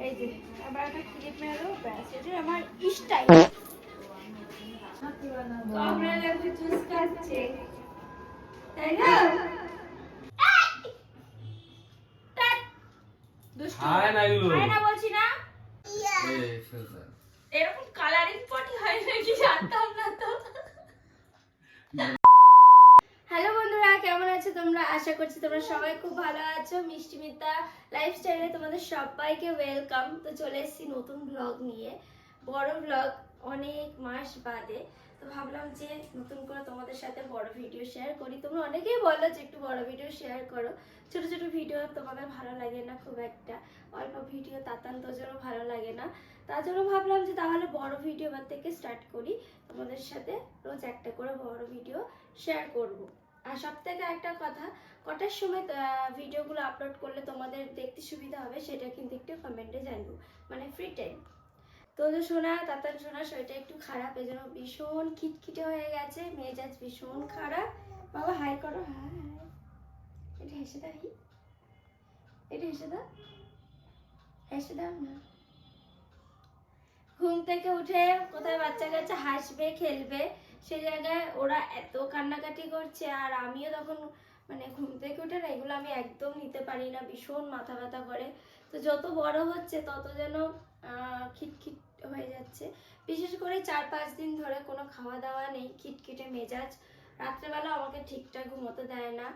এই যে, আবার একটা ক্লিপ মেরে ব্যাস? এরকম কালারিং পটি হয় নাকি জানতাম না তো হ্যালো বন্ধুরা কেমন আছো তোমরা, আশা করছি তোমরা সবাই খুব ভালো আছো। মিষ্টি মিতা লাইফস্টাইলে তোমাদের সবাইকে ওয়েলকাম তো চলে এসেছি নতুন ব্লগ নিয়ে। বড় ব্লগ অনেক মাস বাদে। তো ভাবলাম যে নতুন করে তোমাদের সাথে বড় ভিডিও শেয়ার করি। তোমরা অনেকেই বলো যে একটু বড় ভিডিও শেয়ার করো। ছোট ছোট ভিডিও তোমাদের ভালো লাগে না খুব একটা? অল্প ভিডিও তাতান্ত জন্য ভালো লাগে না। তার জন্য ভাবলাম যে তাহলে বড় ভিডিও এবার থেকে স্টার্ট করি। তোমাদের সাথে রোজ একটা করে বড় ভিডিও শেয়ার করব। আর সব থেকে একটা কথা, কটার সময় ভিডিওগুলো আপলোড করলে তোমাদের দেখতে সুবিধা হবে সেটা কিন্তু একটু কমেন্টে জানব মানে ফ্রি টাইম তো শোনা তাতার শোনা শরীরটা একটু খারাপ এই জন্য ভীষণ খিটখিটে হয়ে গেছে, মেজাজ ভীষণ খারাপ। বাবা হাই করো হ্যাঁ এটা হেসে দাও এটা হেসে দাও। হেসে দাও না। ঘুম থেকে উঠে কোথায় বাচ্চা কাচ্চা হাসবে, খেলবে সে জায়গায় ওরা এত কান্নাকাটি করছে, আর আমিও তখন মানে ঘুম থেকে উঠে না এগুলো আমি একদম নিতে পারি না, ভীষণ মাথা ব্যথা করে। তো যত বড় হচ্ছে তত যেন খিটখিট হয়ে যাচ্ছে। বিশেষ করে চার পাঁচ দিন ধরে কোনো খাওয়া দাওয়া নেই, খিটখিটে মেজাজ। রাত্রেবেলা আমাকে ঠিকঠাক ঘুমোতে দেয় না,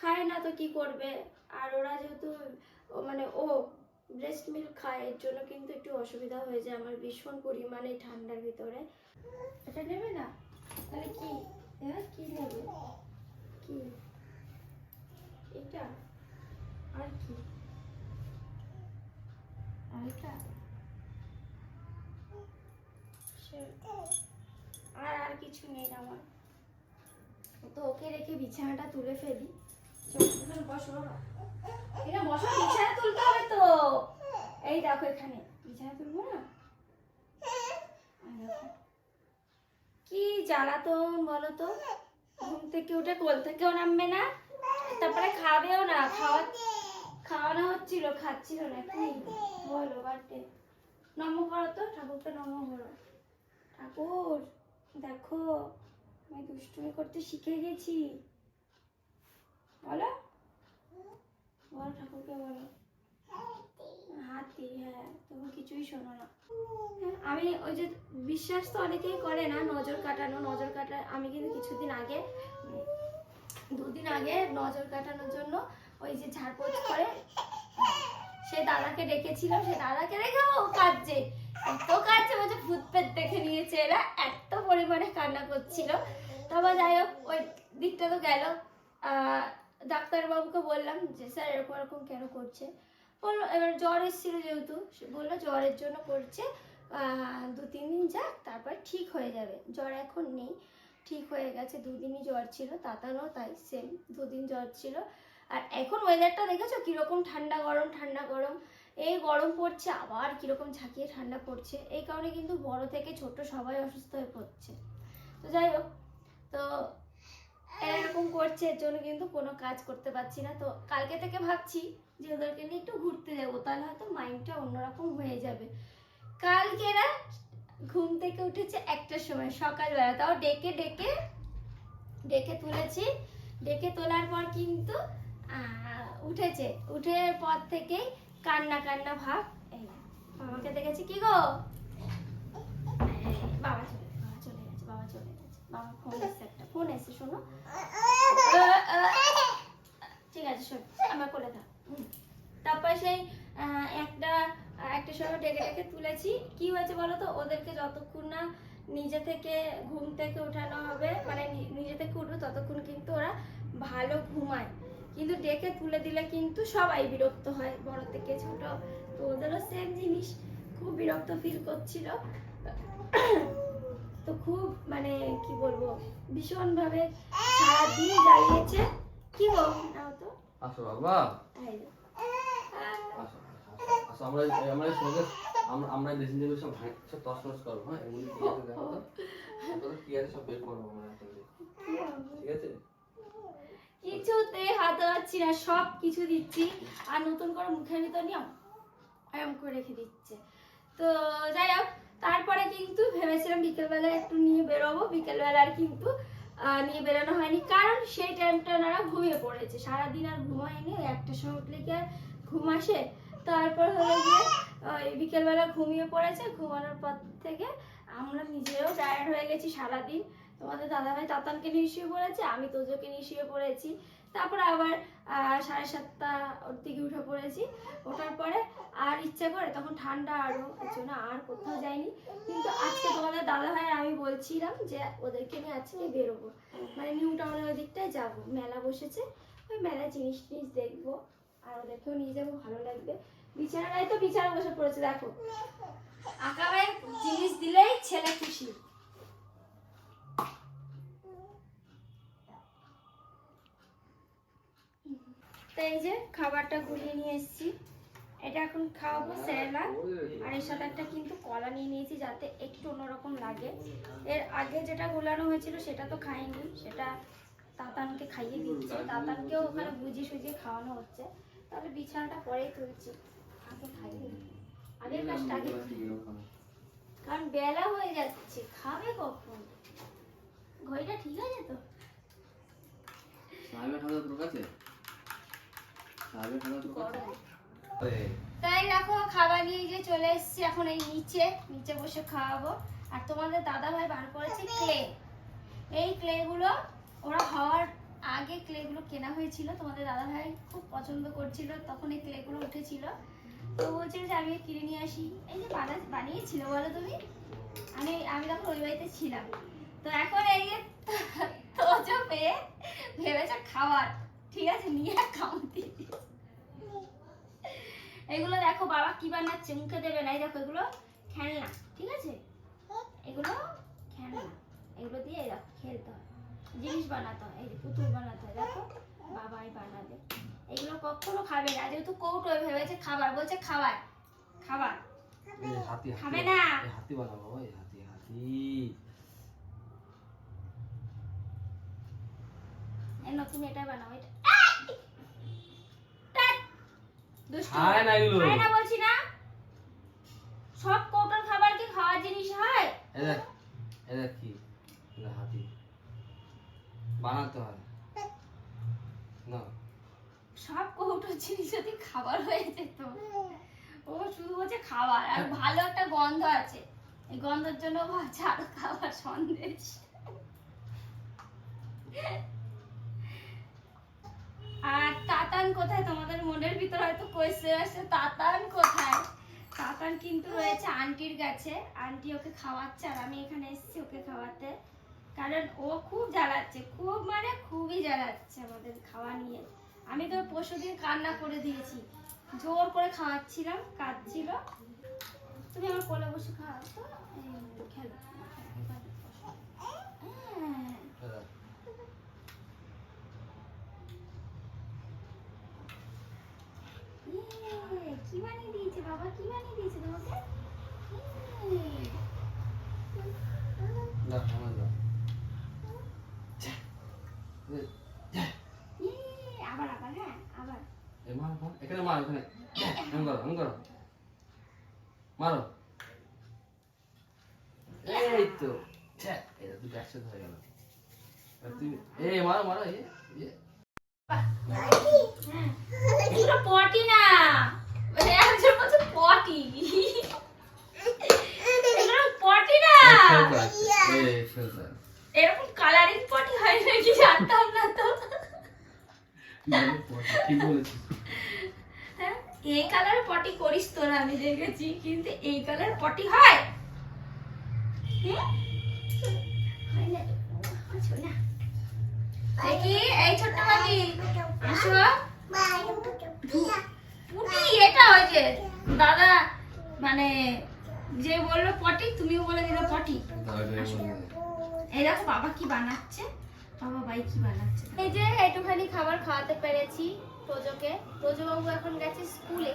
খায় না তো কি করবে? আর ওরা যেহেতু মানে ও ব্রেস্ট মিল্ক খায়, এর জন্য কিন্তু একটু অসুবিধা হয়ে যায় আমার ভীষণ পরিমাণে ঠান্ডার ভিতরে। এটা নেবে না? কি? হ্যাঁ কি এটা? আর কি? আর এটা? আর আর কিছু নেই আমার। তো ওকে রেখে বিছানাটা তুলে ফেলি। বসো। এটা বসো, বিছানা তুলতে হবে তো। এই দেখো এখানে। বিছানা তুলবো না? এই দেখো। কি জ্বালাতন বলো তো ঘুম থেকে উঠে কোল থেকেও নামবে না, তারপরে খাবেও না, খাওয়া খাওয়ানো হচ্ছিল, খাচ্ছিল না, কি বলো বার্থডে নম করো তো, ঠাকুরকে নম করো। ঠাকুর, দেখো, আমি দুষ্টুমি করতে শিখে গেছি। বলো? বলো ঠাকুরকে বলো। হাতি হ্যাঁ তুমি কিছুই শোনো না। আমি ওই যে বিশ্বাস তো অনেকেই করে না নজর কাটানো, নজর কাটা, আমি কিন্তু কিছুদিন আগে, দুদিন আগে নজর কাটানোর জন্য ওই যে ঝাড়পোছ করে, সে দাদাকে ডেকেছিলাম সে দাদাকে রেখে ও কাঁদছে, এত কাঁদছে, বলছে ভূত পেট দেখে নিয়েছে এরা, এত পরিমাণে কান্না করছিল। তারপর যাই হোক, ওই দিকটা তো গেল। ডাক্তারবাবুকে বললাম যে, স্যার, এরকম এরকম কেন করছে? বলল এবার জ্বর এসেছিল যেহেতু বলল জ্বরের জন্য করছে দু তিন দিন যাক, তারপর ঠিক হয়ে যাবে। জ্বর এখন নেই, ঠিক হয়ে গেছে দুদিনই জ্বর ছিল, তাতানো তাই সেম দুদিন জ্বর ছিল। আর এখন ওয়েদারটা দেখেছ? কীরকম ঠান্ডা গরম ঠান্ডা গরম। এই গরম পড়ছে, আবার কীরকম ঝাঁকিয়ে ঠান্ডা পড়ছে। এই কারণে কিন্তু বড় থেকে ছোট সবাই অসুস্থ হয়ে পড়ছে। তো যাই হোক, তো এরকম করছে, এর জন্য কিন্তু কোনো কাজ করতে পারছি না। তো কালকে থেকে ভাবছি যে ওদেরকে নিয়ে একটু ঘুরতে যাব তাহলে হয়তো মাইন্ডটা অন্যরকম হয়ে যাবে। কালকে না ঘুম থেকে উঠেছে একটার সময় সকালবেলা। তাও ডেকে ডেকে ডেকে তুলেছি। ডেকে তোলার পর কিন্তু উঠেছে। উঠে পর থেকেই কান্না কান্না ভাব। এই আমাকে দেখেছি। কি গো? বাবা চলে বাবা চলে গেছে বাবা চলে গেছে। বাবা ফোন এসছে একটা ফোন এসছে শোনো। ঠিক আছে শোন আমার কোলে থাক। তারপর সেই একটা একটা সময় ডেকে ডেকে তুলেছি। কি হয়েছে বলো তো? ওদেরকে যতক্ষণ না নিজে থেকে ঘুম থেকে ওঠানো হবে মানে নিজে থেকে উঠবে ততক্ষণ কিন্তু ওরা ভালো ঘুমায়। কিন্তু ডেকে তুলে দিলে কিন্তু সবাই বিরক্ত হয়। বড় থেকে ছোট তো ওদেরও সেম জিনিস। খুব বিরক্ত ফিল করছিল। তো খুব মানে কি বলব ভীষণভাবে সারাদিন জ্বালিয়েছে। কি নাও তো। আসো বাবা এই যে। আসো আসো, আসো কিছুতে হাত না, সব কিছু দিচ্ছি। আর নতুন করে মুখের ভিতর এরম করে রেখে দিচ্ছে। তো যাই হোক, তারপরে কিন্তু ভেবেছিলাম বিকেলবেলা একটু নিয়ে বেরোবো। বিকেলবেলা আর কিন্তু নিয়ে বেরোনো হয়নি। কারণ সেই টাইমটা ওনারা ঘুমিয়ে পড়েছে। সারাদিন আর ঘুমায়নি। একটা সময় উঠলে কি আর ঘুম আসে? তারপর হলো গিয়ে ওই বিকেলবেলা ঘুমিয়ে পড়েছে। ঘুমানোর পর থেকে আমরা নিজেও টায়ার্ড হয়ে গেছি সারাদিন। তোমাদের দাদাভাই তাতানকে নিয়ে শুয়ে পড়েছে, আমি তোজোকে নিয়ে শুয়ে পড়েছি। তারপর আবার সাড়ে সাতটা ওর দিকে উঠে পড়েছি। ওঠার পরে আর ইচ্ছা করে, তখন ঠান্ডা আরও, এর জন্য আর কোথাও যাইনি। কিন্তু আজকে তোমাদের দাদা ভাই আমি বলছিলাম যে, ওদেরকে নিয়ে আজকে বেরোবো। মানে নিউ টাউনের ওই দিকটায় যাব। মেলা বসেছে, ওই মেলা জিনিস টিনিস দেখব। আর ওদেরকেও নিয়ে যাব, ভালো লাগবে। বিছানায় তো বিছানা বসে পড়েছে, দেখো। আঁকাবের জিনিস দিলেই ছেলে খুশি। তো এই যে খাবারটা গুলিয়ে নিয়ে এসেছি। এটা এখন খাওয়াবো স্যারেলা আর এর সাথে একটা কিন্তু কলা নিয়ে নিয়েছি, যাতে একটু অন্যরকম লাগে। এর আগে যেটা গোলানো হয়েছিল, সেটা তো খাইনি। সেটা তাতানকে খাইয়ে দিচ্ছে। তাতানকেও ওখানে বুঝিয়ে সুজিয়ে খাওয়ানো হচ্ছে। তাহলে বিছানাটা পরেই তুলছি। আগে। আগের কাজটা আগে কারণ বেলা হয়ে যাচ্ছে খাবে কখন? ঘড়িটা ঠিক আছে তো? তাই দেখো খাবার নিয়ে যে চলে এসেছি এখন এই নিচে নিচে বসে খাওয়াবো। আর তোমাদের দাদা ভাই বার করেছে ক্লে এই ক্লে গুলো ওরা হওয়ার আগে ক্লে গুলো কেনা হয়েছিল, তোমাদের দাদা ভাই খুব পছন্দ করছিল, তখন এই ক্লে গুলো উঠেছিল। তো বলছিল যে আমি কিনে নিয়ে আসি। এই যে বানা- বানিয়েছিল বলো তুমি? আমি আমি তখন ওই বাড়িতে ছিলাম। তো এখন এই তোজো পেয়ে ভেবেছে খাবার, ঠিক আছে, নিয়ে খাওয়াতে এগুলো দেখো বাবা কি বানাচ্ছে, মুখে দেবে না। দেখো এগুলো খেলনা, ঠিক আছে? এগুলো খেলনা, এগুলো দিয়ে দেখো খেলতে হয়। জিনিস বানাতে হয় এই যে পুতুল বানাতে হয় দেখো বাবাই বানাবে। এগুলো কখনো খাবে না যেহেতু কৌটো ভেবেছে খাবার বলছে খাবার খাবার। খাবে না। হাতি বানাবো হাতি হাতি। এই নতুন এটা বানাও এটা। ধ্যাৎ! খায় না এগুলো। খায় না বলছি না। সব কৌটোর খাবার কি খাওয়ার জিনিস হয়? দেখ দেখ কি। বানাতে হয়। না। সব কৌটো জিনিস যদি খাবার হয়ে যেত, ও শুধু বলছে খাবার আর ভালো একটা গন্ধ আছে। এই গন্ধের জন্য ভাবছে আরও খাবার সন্দেশ। আর তাতান কোথায়? তোমাদের মনের ভিতর হয়তো কোয়েশ্চেন আসছে তাতান কোথায়? তাতান কিন্তু রয়েছে আন্টির কাছে। আন্টি ওকে খাওয়াচ্ছে আর আমি এখানে এসেছি ওকে খাওয়াতে। কারণ ও খুব জ্বালাচ্ছে, খুব মানে খুবই জ্বালাচ্ছে আমাদের খাওয়া নিয়ে আমি তো পরশুদিন কান্না করে দিয়েছি, জোর করে খাওয়াচ্ছিলাম, কাঁদছিল তুমি আমার কোলে বসে খাওয়া তো খেলো হ্যাঁ। কি বানিয়ে দিয়েছে বাবা, কি বানিয়ে দিয়েছে তোমাকে ইয়ে। দেখ আমার দেখ এই, ইয়ে, আবার আবার হ্যাঁ আবার এই মার মার। এখানে মার এখানে। এমন করো এমন করো। মারো। এই তো। এটা দুটো একসাথে হয়ে গেল। এবার তুমি মারো মারো এই এই। পটি না। মানে একজন বলছে পটি। পটি না। এরকম কালারিং পটি হয় নাকি জানতাম না তো? ঠিক বলেছিস হ্যাঁ, এই কালার পটি করিস তোরা আমি দেখেছি কিন্তু এই কালার পটি হয় না তো। না। দেখি এই ছোট্ট আসো পুটি এটা ওই যে দাদা মানে যে বলল পটি তুমিও বলে দিলে পটি। এই দেখো বাবা কি বানাচ্ছে। বাবা ভাই কি বানাচ্ছে। এই যে একটুখানি খাবার খাওয়াতে পেরেছি প্রজোকে। তোজো বাবু এখন গেছে স্কুলে।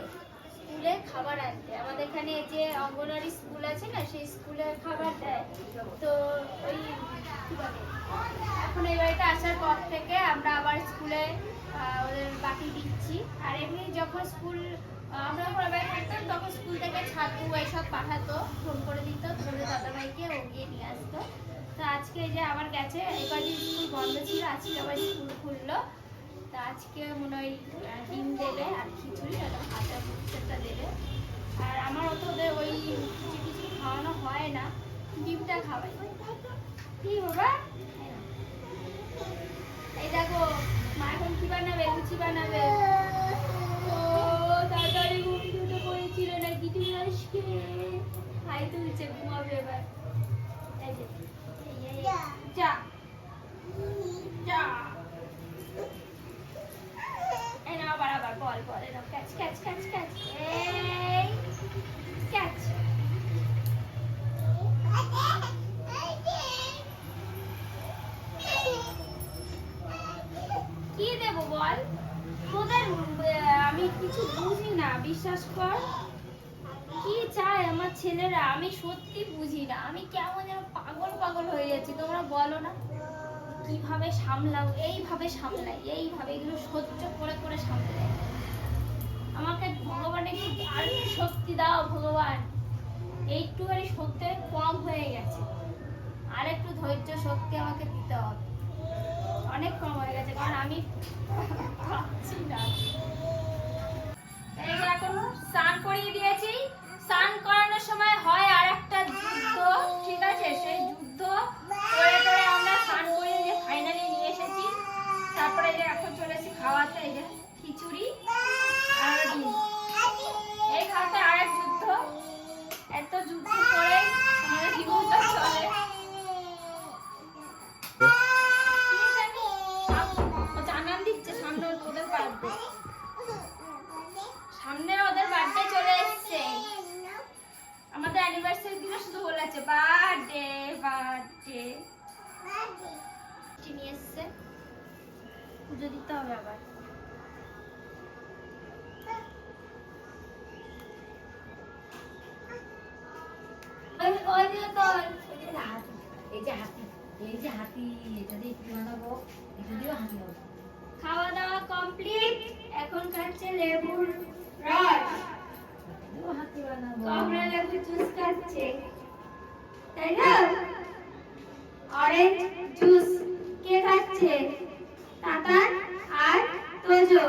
স্কুলে খাবার আনতে। আমাদের এখানে যে অঙ্গনওয়াড়ি স্কুল আছে না, সেই স্কুলে খাবার দেয়। তো ওই এখন এই বাড়িতে আসার পর থেকে আমরা আবার স্কুলে ওদের বাকি দিচ্ছি। আর এমনি যখন স্কুল আমরা বাইরে থাকতাম তখন স্কুল থেকে ছাতু এইসব পাঠাতো, ফোন করে দিত তোদের দাদাভাইকে ও গিয়ে নিয়ে আসতো। তো আজকে এই যে আবার গেছে, এবার স্কুল বন্ধ ছিল আজকে আবার স্কুল খুললো। তা আজকে মনে হয় ডিম দেবে আর খিচুড়ি, আর ভাজা বুটটা দেবে। আর আমার অত ওদের ওই কিছু কিছু খাওয়ানো হয় না, ডিমটা খাওয়াই। কি বাবা? এই দেখো মা এখন কি বানাবে? লুচি বানাবে। ও, তাড়াতাড়ি ঘুম দুটো পড়েছিল না কিছু আজকে হাই তুলছে ঘুমাবে এবার। যে। যা যা এই নাও আবার আবার বল বল এই নাও ক্যাচ ক্যাচ ক্যাচ ক্যাচ এই ক্যাচ কি দেবো বল তোদের আহ, আমি কিছু বুঝি না বিশ্বাস কর কি চায় আমার ছেলেরা, আমি সত্যি বুঝি না। আমি কেমন যেন পাগল পাগল হয়ে যাচ্ছি, তোমরা বলো না। কীভাবে সামলাও, এইভাবে সামলাই, এইভাবে এগুলো সহ্য করে করে সামলাই। আমাকে ভগবান একটু আর শক্তি দাও, ভগবান। এইটুখানি শক্তি কম হয়ে গেছে। আর একটু ধৈর্য শক্তি আমাকে দিতে হবে। অনেক কম হয়ে গেছে, কারণ আমি না। নিয়ে এসছে? পুজো দিতে হবে আবার। খাওয়া দাওয়া কমপ্লিট এখন খাচ্ছে লেবুর রস লেবু জুস খাচ্ছে, তাই না? অরেঞ্জ জুস কে খাচ্ছে? কাকার আর তোজো।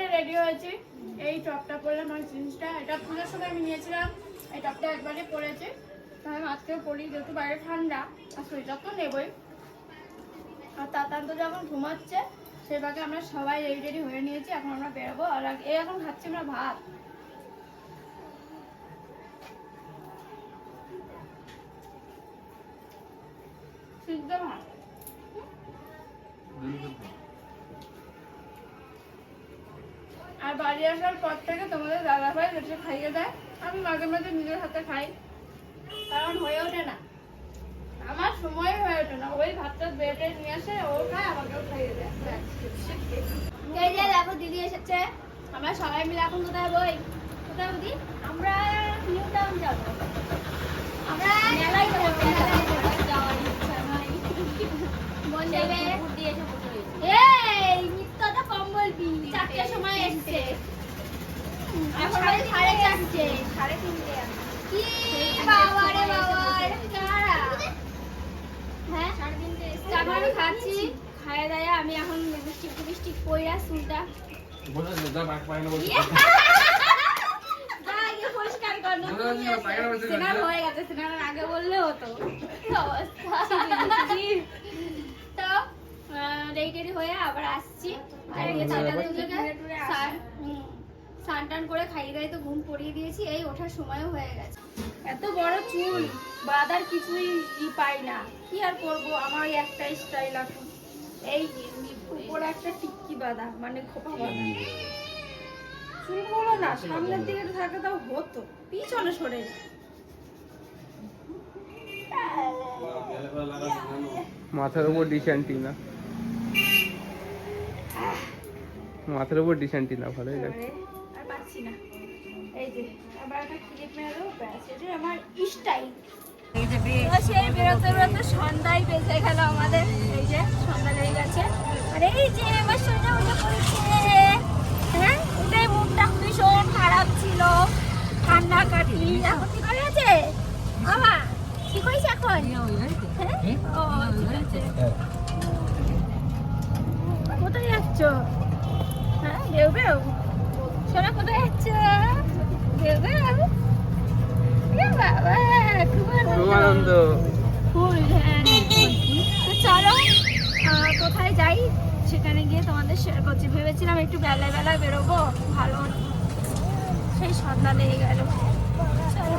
নিউটন রেডি হয়েছি। এই টপটা পরলাম আর জিন্সটা। এটা পুজোর সময় আমি নিয়েছিলাম। এই টপটা একবারে পরেছি। তাহলে আজকেও পরি যেহেতু বাইরে ঠান্ডা, আর সোয়েটার তো নেবই। আর তাতান্ত যখন ঘুমাচ্ছে, সেই ভাগে আমরা সবাই রেডি রেডি হয়ে নিয়েছি। এখন আমরা বেরোবো। আর এই এখন খাচ্ছি আমরা ভাত। সিদ্ধ ভাত। আর বাড়ি আসার পর থেকে তোমাদের দাদা ভাই যেটা খাইয়ে দেয় আমি মাঝে মাঝে নিজের হাতে খাই। কারণ হয়ে ওঠে না। আমার সময় হয়ে ওঠে না। ওই ভাতটা বেড়ে নিয়ে আসে ও খায় আমাকেও খাইয়ে দেয়। এই যে দেখো দিদি এসেছে। আমরা সবাই মিলে এখন কোথায় বই? কোথায় দিদি আমরা নিউ টাউন যাব। আমরা মেলায় যাব। মেলায় যাব যাওয়ার ইচ্ছা নাই। বল যাবে। এই চারটার সময় এসছে। এখন বাজে সাড়ে চারটে। সাড়ে তিনটে কি বাবা রে বাবা কারা? হ্যাঁ? সাড়ে তিনটে তারপর আমি খাচ্ছি। এখন লিপস্টিক টিপস্টিক পইরা চুলটা বলে যা পাক পায় না বলছি। আগে বললে হতো অবস্থা? তো রেডি টেডি হয়ে আবার আসছি। আর স্নান টান করে খাইয়ে দাইয়ে তো ঘুম পড়িয়ে দিয়েছি। এই ওঠার সময়ও হয়ে গেছে। এত বড় চুল বাদার কিছুই ই পাই না। কি আর করব? আমার একটা স্টাইল এখন। এই উপরে একটা টিক্কি বাঁধা মানে খোপা বাঁধা চুলগুলো না সামনের দিকে থাকে তাও হতো। পিছনে সরে মাথার উপর ডিশ অ্যান্টিনা মাথার উপর ডিশ অ্যান্টিনা ভালোই লাগছে। আর পাচ্ছি না। এই যে আবার একটা ক্লিপ মেরে ব্যাস এটাই আমার স্টাইল তো সেই বেরোতে বেরোতে সন্ধ্যায় বেজে গেল আমাদের। এই যে সন্ধ্যা গেছে। আর এই যে সোজা উঠে পড়েছে। হ্যাঁ এটাই মুখটা ভীষণ খারাপ ছিল। ঠান্ডা কাটি। এখন এখন? হ্যাঁ? ও, ঠিক আছে। যাচ্ছ? হ্যাঁ বেউ বেউ সোনা কোথায় যাচ্ছ? বেউ বেউ বাবা খুব খুব আনন্দ আনন্দ ফুল হ্যাঁ তো চলো কোথায় যাই? সেখানে গিয়ে তোমাদের শেয়ার করছি। ভেবেছিলাম একটু বেলায় বেলায় বেরোবো। ভালো সেই সন্ধ্যা লেগে গেল। চলো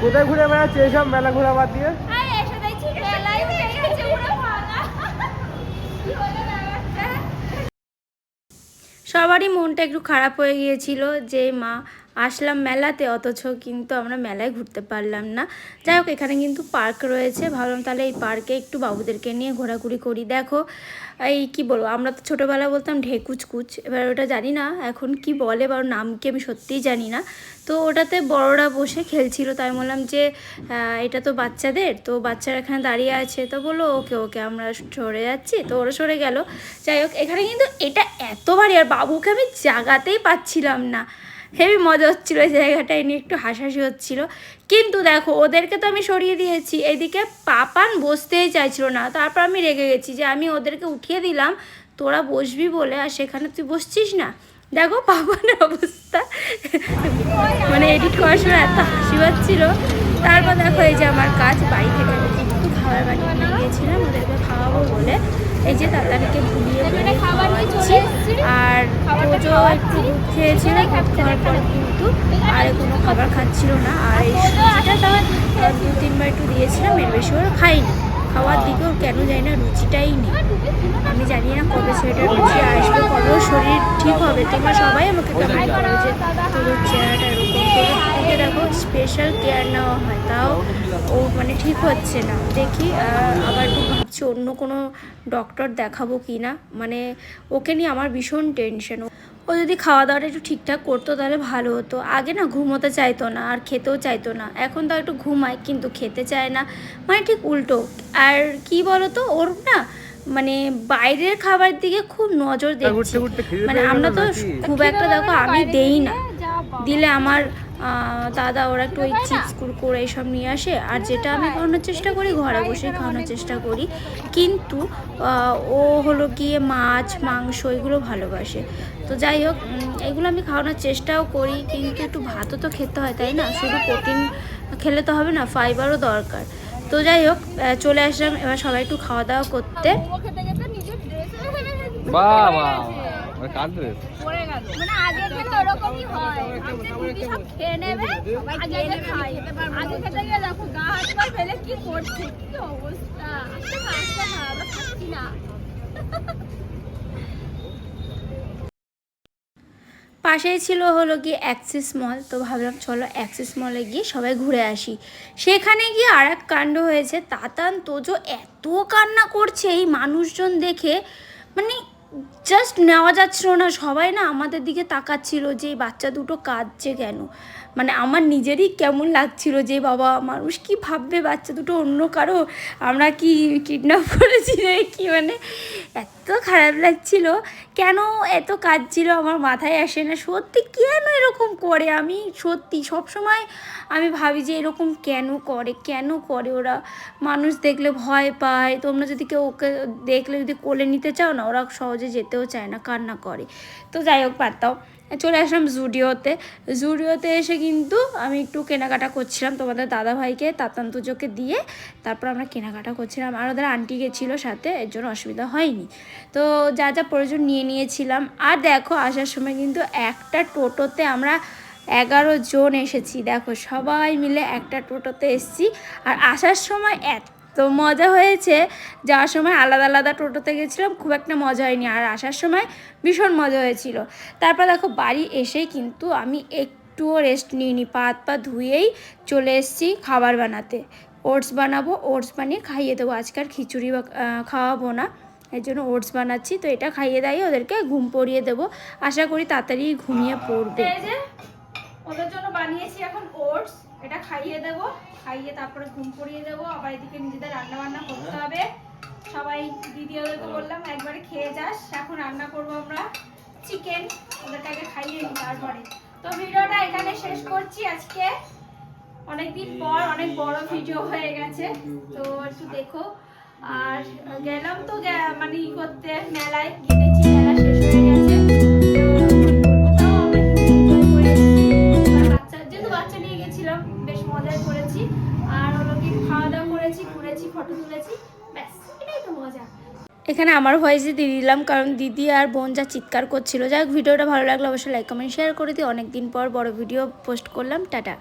কোথায় ঘুরে বেড়াচ্ছে এসব মেলা ঘোরা বাদ দিয়ে? সবারই মনটা একটু খারাপ হয়ে গিয়েছিল যে মা আসলাম মেলাতে, অথচ কিন্তু আমরা মেলায় ঘুরতে পারলাম না। যাই হোক, এখানে কিন্তু পার্ক রয়েছে। ভাবলাম তাহলে এই পার্কে একটু বাবুদেরকে নিয়ে ঘোরাঘুরি করি। দেখো, এই কি বলব, আমরা তো ছোটোবেলায় বলতাম ঢেকুচকুচ। এবার ওটা জানি না, এখন কি বলে বা নাম কি আমি সত্যিই জানি না। তো ওটাতে বড়রা বসে খেলছিল, তাই বললাম যে এটা তো বাচ্চাদের, তো বাচ্চারা এখানে দাঁড়িয়ে আছে। তো বলল, ওকে ওকে, আমরা সরে যাচ্ছি। তো ওরা সরে গেল। যাই হোক, এখানে কিন্তু এটা এত ভারী আর বাবুকে আমি জাগাতেই পাচ্ছিলাম না। হেবি মজা হচ্ছিল জায়গাটায় নিয়ে একটু হাসাহাসি হচ্ছিল। কিন্তু দেখো, ওদেরকে তো আমি সরিয়ে দিয়েছি। এদিকে পাপান বসতেই চাইছিল না। তারপর আমি রেগে গেছি যে আমি ওদেরকে উঠিয়ে দিলাম, তোরা বসবি বলে, আর সেখানে তুই বসছিস না? দেখো পাপানের অবস্থা। মানে এডিট করার সময় এত হাসি পাচ্ছিল। তারপর দেখো এই যে আমার কাজ বাড়ি থেকে খাবার বানিয়ে নিয়ে গিয়েছিলাম ওদেরকে খাওয়াবো বলে। এই যে তাদেরকে ভুলিয়ে ভুলিয়ে খাওয়াচ্ছি আর পুজো একটু খেয়েছিল খাওয়ার পর কিন্তু আর কোনো খাবার খাচ্ছিল না। আর এই সুজিটা আহ, দু তিনবার একটু দিয়েছিলাম এর বেশি ওরা খাইনি খাওয়ার দিকেও কেন জানি না রুচিটাই নেই। আমি জানি না কবে সেটা রুচি আসবে কবে শরীর ঠিক হবে। তোমরা সবাই আমাকে কমেন্ট করো যে তোর চেহারাটা থেকে দেখো স্পেশাল কেয়ার নেওয়া হয় তাও ও মানে ঠিক হচ্ছে না। দেখি আবার ভাবছি অন্য কোনো ডক্টর দেখাবো কি না। মানে ওকে নিয়ে আমার ভীষণ টেনশন ও যদি খাওয়া দাওয়াটা একটু ঠিকঠাক করতো তাহলে ভালো হতো। আগে না ঘুমোতে চাইতো না আর খেতেও চাইতো না। এখন তো একটু ঘুমায় কিন্তু খেতে চায় না। মানে ঠিক উল্টো। আর কি বলতো ওর না মানে বাইরের খাবার দিকে খুব নজর দেখছি মানে আমরা তো খুব একটা দেখো আমি দেই না। দিলে আমার দাদা ওরা একটু ওই চিপস কুরকুর এইসব নিয়ে আসে। আর যেটা আমি খাওয়ানোর চেষ্টা করি, ঘরে বসে খাওয়ানোর চেষ্টা করি। কিন্তু ও হলো গিয়ে মাছ, মাংস এগুলো ভালোবাসে। তো যাই হোক এগুলো আমি খাওয়ানোর চেষ্টাও করি, কিন্তু একটু ভাতও তো খেতে হয়, তাই না? শুধু প্রোটিন খেলে তো হবে না, ফাইবারও দরকার। তো যাই হোক চলে আসলাম, এবার সবাই একটু খাওয়া দাওয়া করতে। বাহ। মানে আগে থেকে ওরকমই হয়। আজকে দিদি সব খেয়ে নেবে আগে আগে খাই। আগে খেতে গিয়ে দেখো গা হাত পা ফেলে কি করছে কি অবস্থা? আজকে খাচ্ছে না আমরা খাচ্ছি না। পাশেই ছিল হলো গিয়ে অ্যাক্সিস মল তো ভাবলাম চলো অ্যাক্সিস মলে গিয়ে সবাই ঘুরে আসি। সেখানে গিয়ে আর এক কাণ্ড হয়েছে তাতান তোজো এত কান্না করছে এই মানুষজন দেখে মানে জাস্ট নেওয়া যাচ্ছিল না, সবাই না আমাদের দিকে তাকাচ্ছিল যে এই বাচ্চা দুটো কাঁদছে কেন? মানে আমার নিজেরই কেমন লাগছিল যে বাবা, মানুষ কি ভাববে বাচ্চা দুটো অন্য কারও? আমরা কি কিডন্যাপ করেছি কি মানে এত খারাপ লাগছিল। কেন এত কাজ ছিল আমার মাথায় আসে না? সত্যি কেন এরকম করে? আমি সত্যি সবসময় আমি ভাবি যে এরকম কেন করে? কেন করে ওরা? মানুষ দেখলে ভয় পায়। তোমরা যদি কেউ ওকে দেখলে যদি কোলে নিতে চাও না, ওরা সহজে যেতেও চায় না, কান্না করে। তো যাই হোক পারতাম চলে আসলাম জুডিওতে। জুডিওতে এসে কিন্তু আমি একটু কেনাকাটা করছিলাম তোমাদের দাদা ভাইকে তাতান্তুজোকে দিয়ে। তারপর আমরা কেনাকাটা করছিলাম আর ওদের আন্টি গেছিল সাথে, এর জন্য অসুবিধা হয়নি। তো যা যা প্রয়োজন নিয়ে নিয়েছিলাম। আর দেখো, আসার সময় কিন্তু একটা টোটোতে আমরা এগারো জন এসেছি। দেখো, সবাই মিলে একটা টোটোতে এসেছি। আর আসার সময় এত মজা হয়েছে। যাওয়ার সময় আলাদা আলাদা টোটোতে গেছিলাম, খুব একটা মজা হয়নি। আর আসার সময় ভীষণ মজা হয়েছিল। তারপর দেখো বাড়ি এসেই কিন্তু আমি একটুও রেস্ট নিইনি। পা হাত পা ধুয়েই চলে এসেছি খাবার বানাতে। ওটস বানাবো, ওটস বানিয়ে খাইয়ে দেবো। আজকাল খিচুড়ি খাওয়াবো না। এর জন্য ওটস বানাচ্ছি। তো এটা খাইয়ে দাইয়ে ওদেরকে ঘুম পড়িয়ে দেবো। আশা করি তাড়াতাড়ি ঘুমিয়ে পড়বে। ওদের জন্য বানিয়েছি এখন ওটস। এটা খাইয়ে দেবো খাইয়ে তারপরে ঘুম পড়িয়ে দেবো আবার এদিকে নিজেদের রান্না বান্না করতে হবে। সবাই দিদি ওদেরকে বললাম একবারে খেয়ে যাস। এখন রান্না করব আমরা চিকেন ওদেরকে আগে খাইয়ে নিই তারপরে। তো ভিডিওটা এখানে শেষ করছি আজকে। অনেকদিন পর অনেক বড় ভিডিও হয়ে গেছে তো একটু দেখো। আর গেলাম তো মানে ই করতে মেলায় গিয়েছি মেলা শেষ হয়ে গেছে। করেছি। আর খাওয়া দাওয়া করেছি, ঘুরেছি ফটো তুলেছি। ব্যাস, এটাই তো মজা। এখানে আমার ভয়েসে দিয়ে দিলাম, কারণ দিদি আর বোন যা চিৎকার করছিল। যাই ভিডিওটা ভালো লাগলে অবশ্যই লাইক কমেন্ট শেয়ার করে দিই অনেকদিন পর বড় ভিডিও পোস্ট করলাম। টাটা।